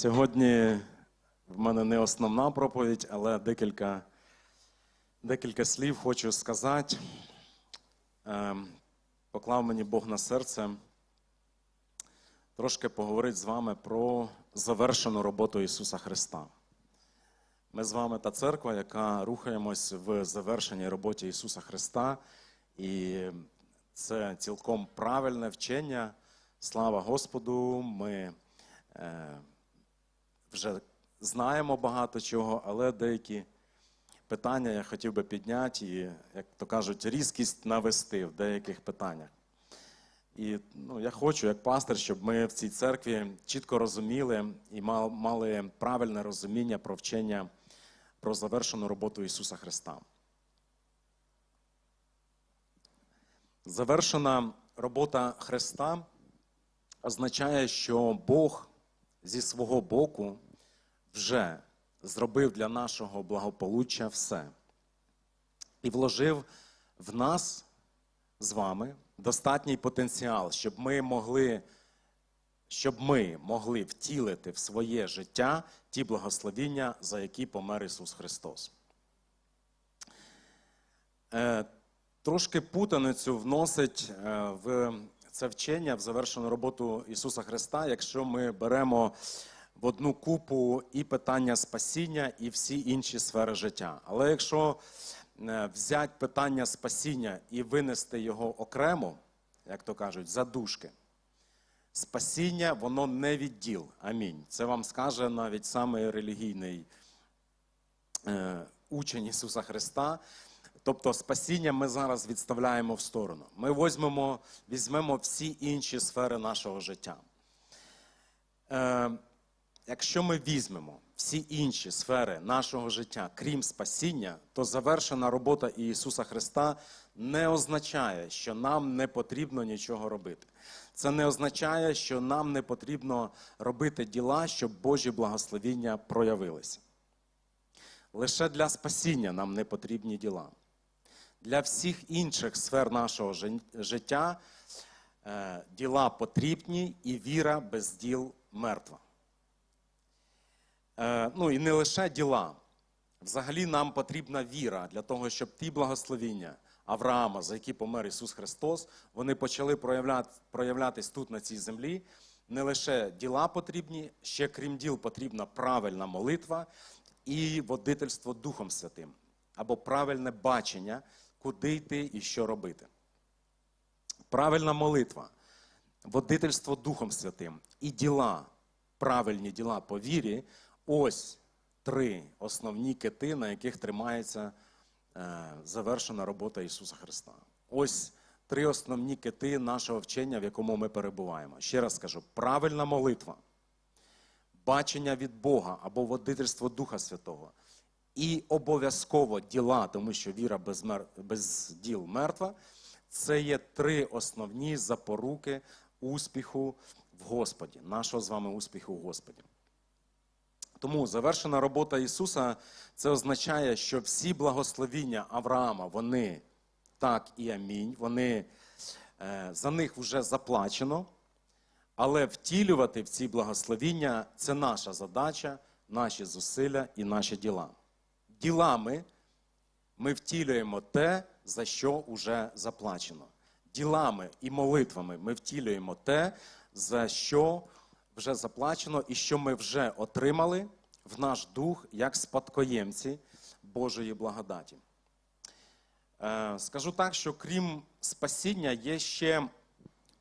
Сьогодні в мене не основна проповідь, але декілька, декілька слів хочу сказати. Ем, Поклав мені Бог на серце трошки поговорити з вами про завершену роботу Ісуса Христа. Ми з вами та церква, яка рухаємось в завершеній роботі Ісуса Христа, і це цілком правильне вчення. Слава Господу! Ми е, вже знаємо багато чого, але деякі питання я хотів би підняти і, як то кажуть, різкість навести в деяких питаннях. І ну, я хочу, як пастор, щоб ми в цій церкві чітко розуміли і мали правильне розуміння про вчення про завершену роботу Ісуса Христа. Завершена робота Христа означає, що Бог зі свого боку вже зробив для нашого благополуччя все і вложив в нас з вами достатній потенціал, щоб ми могли, щоб ми могли втілити в своє життя ті благословіння, за які помер Ісус Христос. Е, Трошки путаницю вносить е, в це вчення, в завершену роботу Ісуса Христа, якщо ми беремо в одну купу і питання спасіння, і всі інші сфери життя. Але якщо е, взяти питання спасіння і винести його окремо, як то кажуть, задушки, спасіння воно не відділ. Амінь. Це вам скаже навіть самий релігійний е, учень Ісуса Христа. Тобто спасіння ми зараз відставляємо в сторону. Ми візьмемо, візьмемо всі інші сфери нашого життя. Е, якщо ми візьмемо всі інші сфери нашого життя, крім спасіння, то завершена робота Ісуса Христа не означає, що нам не потрібно нічого робити. Це не означає, що нам не потрібно робити діла, щоб Божі благословіння проявилися. Лише для спасіння нам не потрібні діла. Для всіх інших сфер нашого життя е, діла потрібні і віра без діл мертва. Е, ну і не лише діла. Взагалі нам потрібна віра для того, щоб ті благословіння Авраама, за які помер Ісус Христос, вони почали проявляти, проявлятись тут на цій землі. Не лише діла потрібні, ще крім діл потрібна правильна молитва і водительство Духом Святим, або правильне бачення, куди йти і що робити. Правильна молитва, водительство Духом Святим і діла, правильні діла по вірі ось три основні кити, на яких тримається е, завершена робота Ісуса Христа. Ось три основні кити нашого вчення, в якому ми перебуваємо. Ще раз скажу: правильна молитва, бачення від Бога або водительство Духа Святого. І обов'язково діла, тому що віра без, мер... без діл мертва, це є три основні запоруки успіху в Господі, нашого з вами успіху в Господі. Тому завершена робота Ісуса це означає, що всі благословіння Авраама, вони так і амінь, вони, е, за них вже заплачено, але втілювати в ці благословіння це наша задача, наші зусилля і наші діла. Ділами ми втілюємо те, за що вже заплачено. Ділами і молитвами ми втілюємо те, за що вже заплачено і що ми вже отримали в наш дух як спадкоємці Божої благодаті. Е, Скажу так, що крім спасіння, є ще,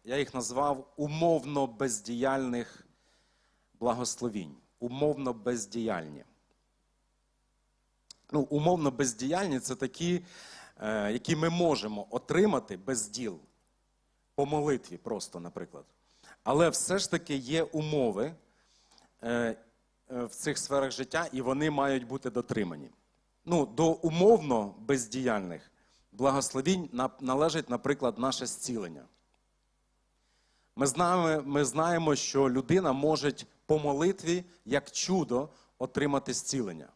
я їх назвав умовно бездіяльних благословінь. Умовно бездіяльні. Ну, умовно бездіяльні це такі, е, які ми можемо отримати без діл. По молитві просто, наприклад. Але все ж таки є умови е, е, в цих сферах життя, і вони мають бути дотримані. Ну, до умовно бездіяльних благословінь належить, наприклад, наше зцілення. Ми знаємо, ми знаємо, що людина може по молитві як чудо отримати зцілення.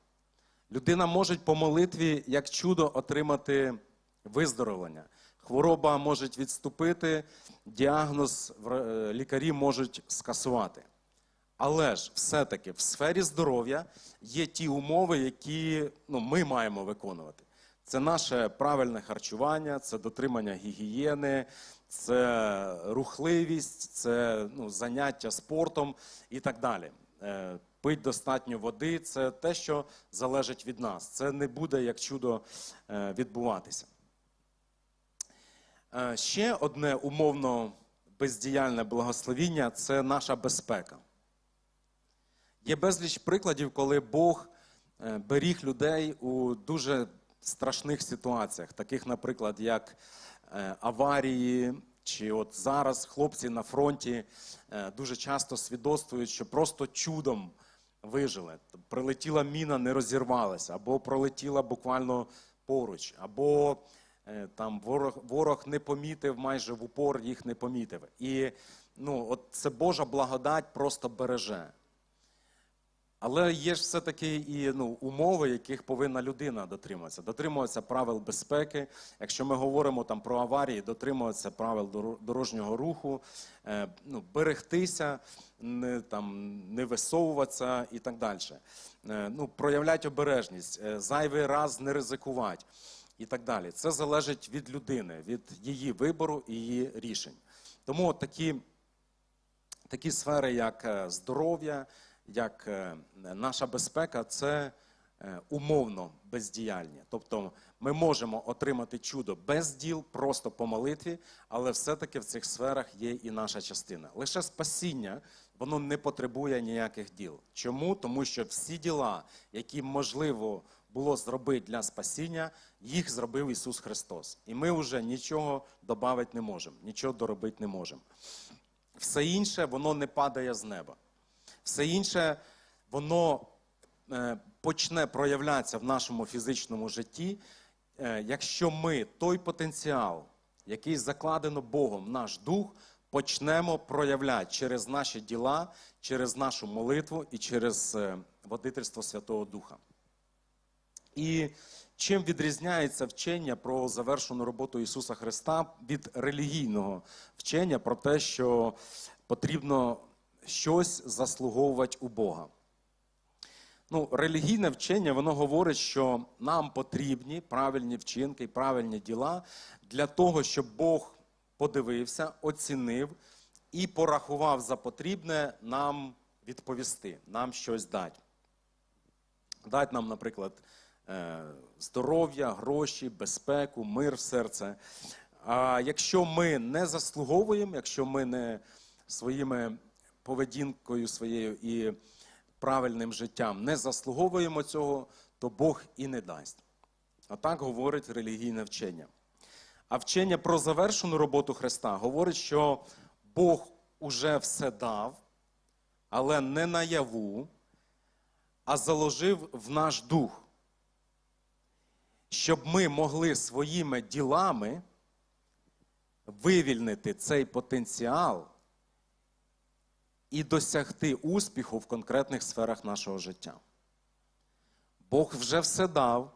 Людина може по молитві як чудо отримати виздоровлення. Хвороба може відступити, діагноз е, лікарі можуть скасувати. Але ж все-таки в сфері здоров'я є ті умови, які ну, ми маємо виконувати. Це наше правильне харчування, це дотримання гігієни, це рухливість, це ну, заняття спортом і так далі. Пить достатньо води це те, що залежить від нас. Це не буде як чудо е, відбуватися. Е, Ще одне умовно бездіяльне благословіння це наша безпека. Є безліч прикладів, коли Бог е, беріг людей у дуже страшних ситуаціях, таких, наприклад, як аварії, чи от зараз хлопці на фронті дуже часто свідоцтвують, що просто чудом вижили. Прилетіла міна, не розірвалася, або пролетіла буквально поруч, або е, там ворог, ворог не помітив майже в упор, їх не помітив. І ну, от це Божа благодать просто береже. Але є ж все-таки і ну, умови, яких повинна людина дотримуватися. Дотримуватися правил безпеки. Якщо ми говоримо там про аварії, дотримуватися правил дорожнього руху, е, ну, берегтися, не, там, не висовуватися і так далі. Е, ну, проявляти обережність, е, зайвий раз не ризикувати і так далі. Це залежить від людини, від її вибору і її рішень. Тому такі такі сфери, як е, здоров'я, як е, наша безпека, це е, умовно бездіяльні. Тобто ми можемо отримати чудо без діл, просто по молитві, але все-таки в цих сферах є і наша частина. Лише спасіння воно не потребує ніяких діл. Чому? Тому що всі діла, які можливо було зробити для спасіння, їх зробив Ісус Христос. І ми вже нічого додати не можемо, нічого доробити не можемо. Все інше воно не падає з неба. Все інше воно е, почне проявлятися в нашому фізичному житті, е, якщо ми той потенціал, який закладено Богом в наш дух, почнемо проявляти через наші діла, через нашу молитву і через е, водительство Святого Духа. І чим відрізняється вчення про завершену роботу Ісуса Христа від релігійного вчення про те, що потрібно щось заслуговувати у Бога? Ну, релігійне вчення воно говорить, що нам потрібні правильні вчинки, і правильні діла для того, щоб Бог подивився, оцінив і порахував за потрібне нам відповісти, нам щось дати. Дать нам, наприклад, е, здоров'я, гроші, безпеку, мир в серце. А якщо ми не заслуговуємо, якщо ми не своїми поведінкою своєю і правильним життям не заслуговуємо цього, то Бог і не дасть. А так говорить релігійне вчення. А вчення про завершену роботу Христа говорить, що Бог уже все дав, але не наяву, а заложив в наш дух, щоб ми могли своїми ділами вивільнити цей потенціал і досягти успіху в конкретних сферах нашого життя. Бог вже все дав,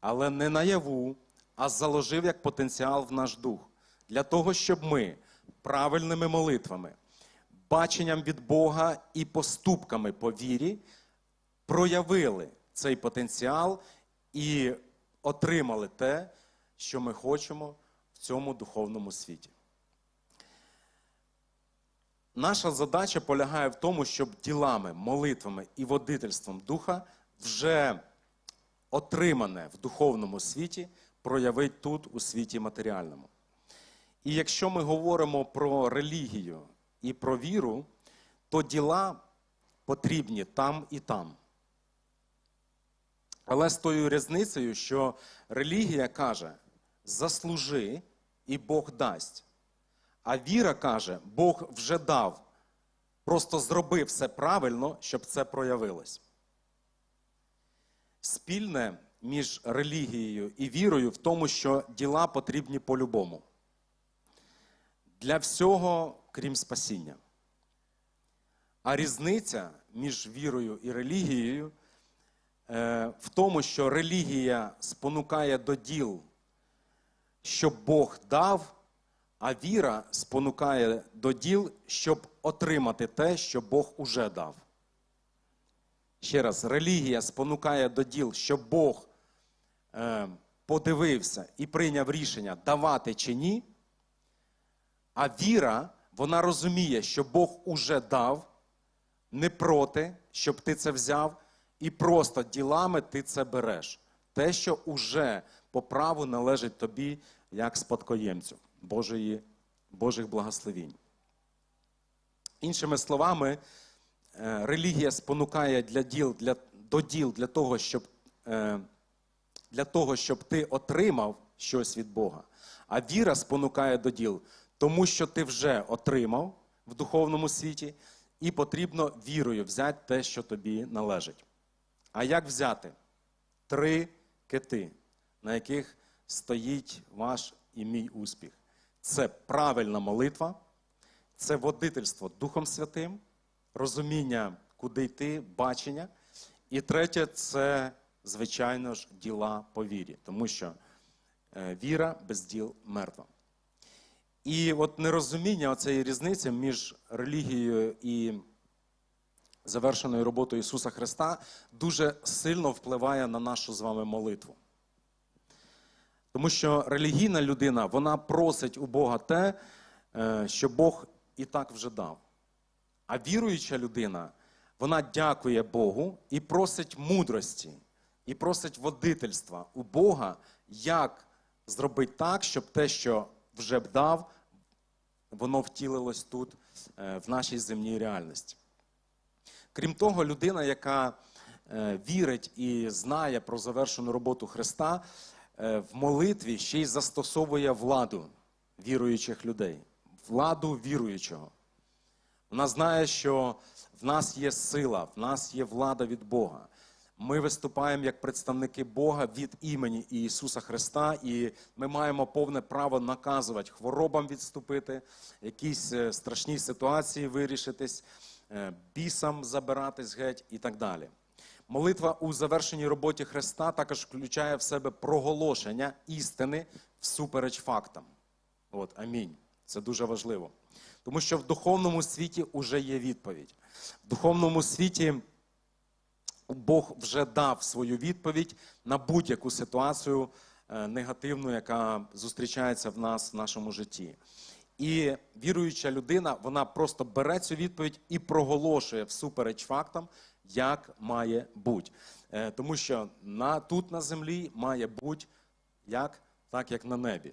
але не наяву, а заложив як потенціал в наш дух для того, щоб ми правильними молитвами, баченням від Бога і поступками по вірі проявили цей потенціал і отримали те, що ми хочемо в цьому духовному світі. Наша задача полягає в тому, щоб ділами, молитвами і водительством духа вже отримане в духовному світі проявити тут, у світі матеріальному. І якщо ми говоримо про релігію і про віру, то діла потрібні там і там. Але з тою різницею, що релігія каже: заслужи, і Бог дасть. А віра каже, Бог вже дав. Просто зроби все правильно, щоб це проявилось. Спільне між релігією і вірою в тому, що діла потрібні по-любому. Для всього, крім спасіння. А різниця між вірою і релігією е, в тому, що релігія спонукає до діл, що Бог дав, А віра спонукає до діл, щоб отримати те, що Бог уже дав. Ще раз, релігія спонукає до діл, щоб Бог е, подивився і прийняв рішення давати чи ні. А віра, вона розуміє, що Бог уже дав, не проти, щоб ти це взяв, і просто ділами ти це береш. Те, що уже по праву належить тобі як спадкоємцю Божої, Божих благословінь. Іншими словами, е, релігія спонукає для діл, для, до діл для того, щоб, е, для того, щоб ти отримав щось від Бога. А віра спонукає до діл, тому що ти вже отримав в духовному світі, і потрібно вірою взяти те, що тобі належить. А як взяти? Три кити, на яких стоїть ваш і мій успіх. Це правильна молитва, це водительство Духом Святим, розуміння, куди йти, бачення. І третє це, звичайно ж, діла по вірі, тому що е, віра без діл мертва. І от нерозуміння цієї різниці між релігією і завершеною роботою Ісуса Христа дуже сильно впливає на нашу з вами молитву. Тому що релігійна людина вона просить у Бога те, е, що Бог і так вже дав. А віруюча людина, вона дякує Богу і просить мудрості, і просить водительства у Бога, як зробити так, щоб те, що вже б дав, воно втілилось тут, е, в нашій земній реальності. Крім того, людина, яка е, вірить і знає про завершену роботу Христа, в молитві ще й застосовує владу віруючих людей, владу віруючого. Вона знає, що в нас є сила, в нас є влада від Бога. Ми виступаємо як представники Бога від імені Ісуса Христа, і ми маємо повне право наказувати хворобам відступити, якісь е, страшні ситуації вирішитись, е, бісам забиратись геть і так далі. Молитва у завершеній роботі Христа також включає в себе проголошення істини всупереч фактам. От, амінь. Це дуже важливо. Тому що в духовному світі вже є відповідь. В духовному світі Бог вже дав свою відповідь на будь-яку ситуацію е, негативну, яка зустрічається в нас в нашому житті. І віруюча людина, вона просто бере цю відповідь і проголошує всупереч фактам, як має бути. Е, Тому що на, тут на землі має бути як, так, як на небі.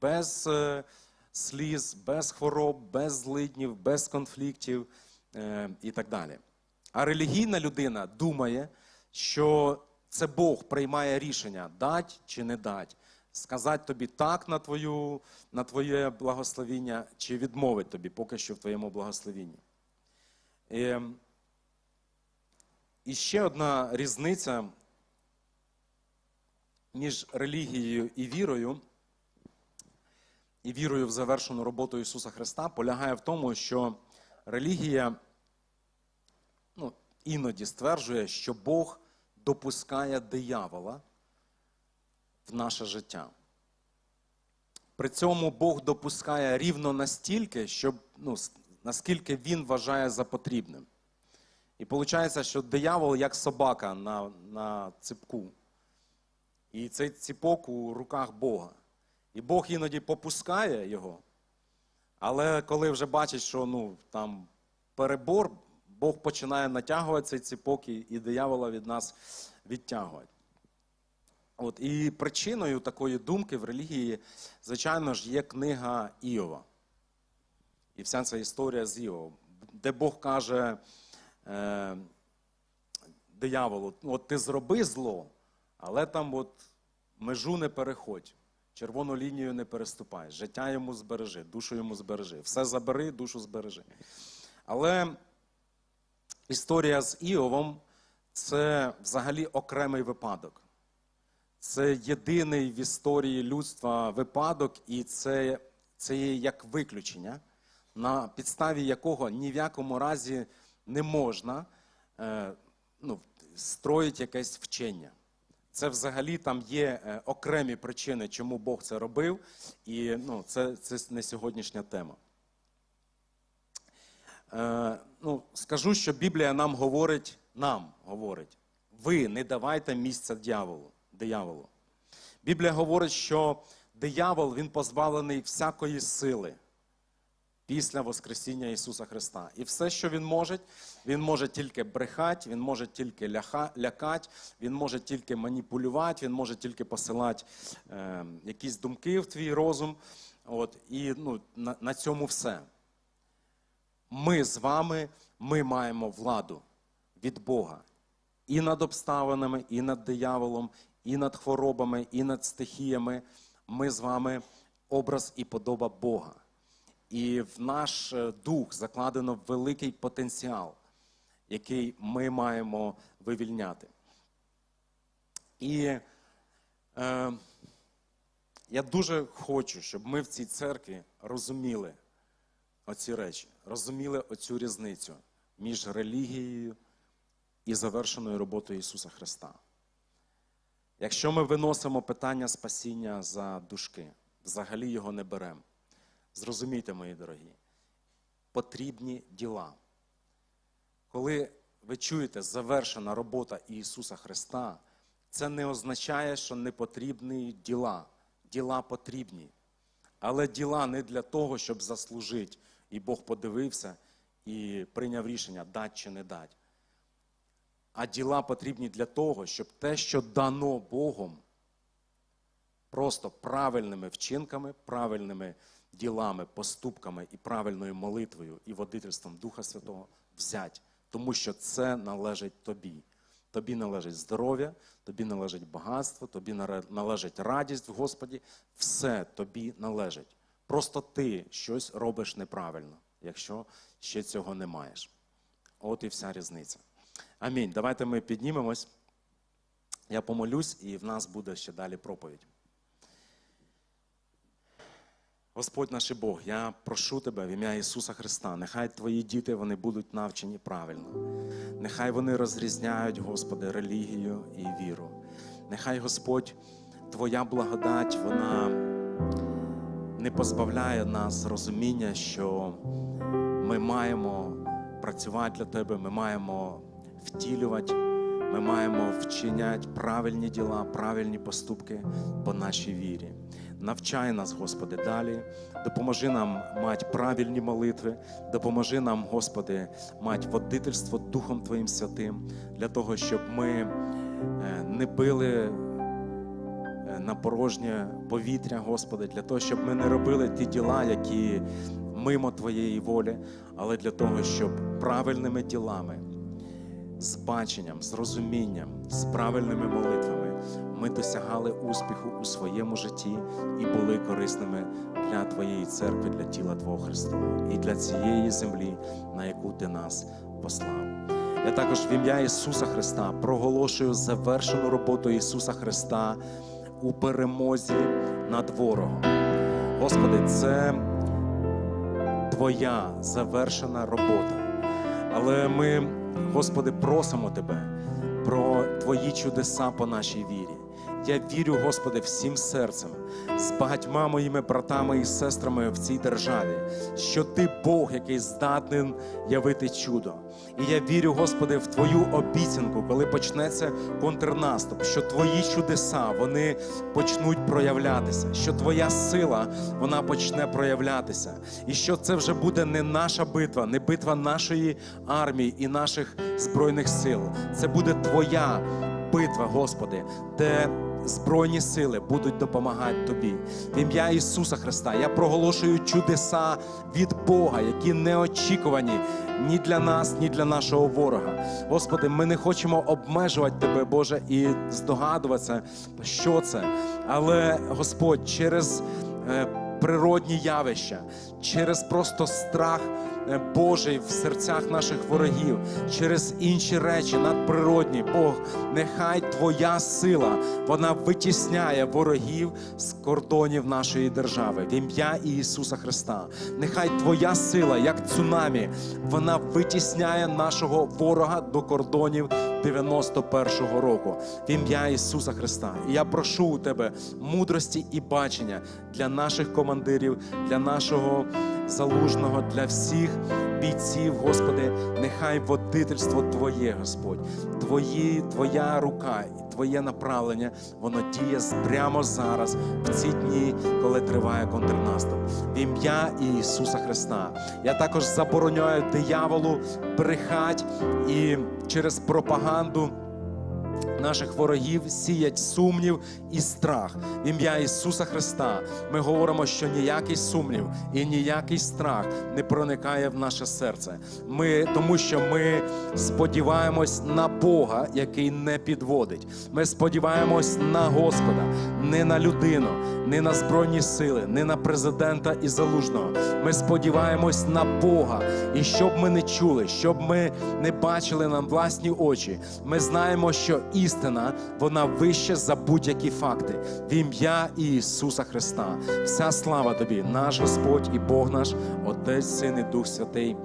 Без е, сліз, без хвороб, без злиднів, без конфліктів е, і так далі. А релігійна людина думає, що це Бог приймає рішення, дать чи не дать, сказати тобі так на, твою, на твоє благословіння, чи відмовить тобі поки що в твоєму благословінні. І, і ще одна різниця між релігією і вірою, і вірою в завершену роботу Ісуса Христа полягає в тому, що релігія ну, іноді стверджує, що Бог допускає диявола в наше життя. При цьому Бог допускає рівно настільки, щоб, ну, наскільки він вважає за потрібним. І виходить, що диявол як собака на, на ципку. І цей ціпок у руках Бога. І Бог іноді попускає його, але коли вже бачить, що ну, там перебор, Бог починає натягувати цей ціпок і, і диявола від нас відтягувати. От, і причиною такої думки в релігії, звичайно ж, є книга Іова. І вся ця історія з Іовом, де Бог каже е, дияволу: от ти зроби зло, але там от межу не переходь, червону лінію не переступай, життя йому збережи, душу йому збережи. Все забери, душу збережи. Але історія з Іовом це взагалі окремий випадок. Це єдиний в історії людства випадок, і це, це є як виключення, на підставі якого ні в якому разі не можна е, ну, строїти якесь вчення. Це взагалі там є е, окремі причини, чому Бог це робив, і ну, це, це не сьогоднішня тема. Е, ну, скажу, що Біблія нам говорить, нам говорить, ви не давайте місця дьяволу, дияволу. Біблія говорить, що диявол він позбавлений всякої сили після Воскресіння Ісуса Христа. І все, що він може, він може тільки брехати, він може тільки лякати, він може тільки маніпулювати, він може тільки посилати е, якісь думки в твій розум. От, і ну, на, на цьому все. Ми з вами ми маємо владу від Бога і над обставинами, і над дияволом, і над хворобами, і над стихіями. Ми з вами образ і подоба Бога. І в наш е, дух закладено великий потенціал, який ми маємо вивільняти. І е, я дуже хочу, щоб ми в цій церкві розуміли оці речі, розуміли оцю різницю між релігією і завершеною роботою Ісуса Христа. Якщо ми виносимо питання спасіння за дужки, взагалі його не беремо. Зрозумійте, мої дорогі, потрібні діла. Коли ви чуєте завершена робота Ісуса Христа, це не означає, що не потрібні діла. Діла потрібні. Але діла не для того, щоб заслужити, і Бог подивився і прийняв рішення, дати чи не дати. А діла потрібні для того, щоб те, що дано Богом, просто правильними вчинками, правильними ділами, поступками і правильною молитвою і водительством Духа Святого взять, тому що це належить тобі. Тобі належить здоров'я, тобі належить багатство, тобі належить радість в Господі. Все тобі належить. Просто ти щось робиш неправильно, якщо ще цього не маєш. От і вся різниця. Амінь. Давайте ми піднімемось. Я помолюсь, і в нас буде ще далі проповідь. Господь наш Бог, я прошу Тебе в ім'я Ісуса Христа. Нехай Твої діти вони будуть навчені правильно. Нехай вони розрізняють, Господи, релігію і віру. Нехай Господь, Твоя благодать, вона не позбавляє нас розуміння, що ми маємо працювати для Тебе, ми маємо втілювати, ми маємо вчиняти правильні діла, правильні поступки по нашій вірі. Навчай нас, Господи, далі. Допоможи нам мати правильні молитви, допоможи нам, Господи, мати водительство Духом Твоїм Святим, для того, щоб ми е, не били е, на порожнє повітря, Господи, для того, щоб ми не робили ті діла, які мимо Твоєї волі, але для того, щоб правильними ділами, з баченням, з розумінням, з правильними молитвами ми досягали успіху у своєму житті і були корисними для Твоєї церкви, для тіла Твого Христового і для цієї землі, на яку Ти нас послав. Я також в ім'я Ісуса Христа проголошую завершену роботу Ісуса Христа у перемозі над ворогом. Господи, це Твоя завершена робота. Але ми, Господи, просимо Тебе про Твої чудеса по нашій вірі. Я вірю, Господи, всім серцем, з багатьма моїми братами і сестрами в цій державі, що Ти Бог, який здатний явити чудо. І я вірю, Господи, в Твою обіцянку, коли почнеться контрнаступ, що Твої чудеса вони почнуть проявлятися, що Твоя сила вона почне проявлятися, і що це вже буде не наша битва, не битва нашої армії і наших збройних сил. Це буде Твоя битва, Господи, де збройні сили будуть допомагати тобі. В ім'я Ісуса Христа я проголошую чудеса від Бога, які неочікувані ні для нас, ні для нашого ворога. Господи, ми не хочемо обмежувати Тебе, Боже, і здогадуватися, що це. Але Господь, через е, природні явища, через просто страх Божий в серцях наших ворогів, через інші речі надприродні, Бог, нехай Твоя сила вона витісняє ворогів з кордонів нашої держави в ім'я Ісуса Христа. Нехай Твоя сила, як цунамі, вона витісняє нашого ворога до кордонів 91-го року в ім'я Ісуса Христа. І я прошу у тебе мудрості і бачення для наших командирів, для нашого залужного, для всіх бійців, Господи, нехай водительство Твоє, Господь, Твої, Твоя рука Твоє направлення, воно діє прямо зараз, в ці дні, коли триває контрнаступ. В ім'я Ісуса Христа. Я також забороняю дияволу брехать і через пропаганду наших ворогів сіять сумнів і страх. В ім'я Ісуса Христа ми говоримо, що ніякий сумнів і ніякий страх не проникає в наше серце. Ми, тому що ми сподіваємось на Бога, який не підводить. Ми сподіваємось на Господа, не на людину, не на збройні сили, не на президента і залужного. Ми сподіваємось на Бога. І щоб ми не чули, щоб ми не бачили на власні очі, ми знаємо, що істина вона вище за будь-які факти. В ім'я Ісуса Христа. Вся слава тобі, наш Господь і Бог наш, Отець, Син і Дух Святий.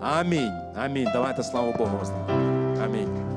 Амінь. Амінь. Давайте славу Богу. Амінь.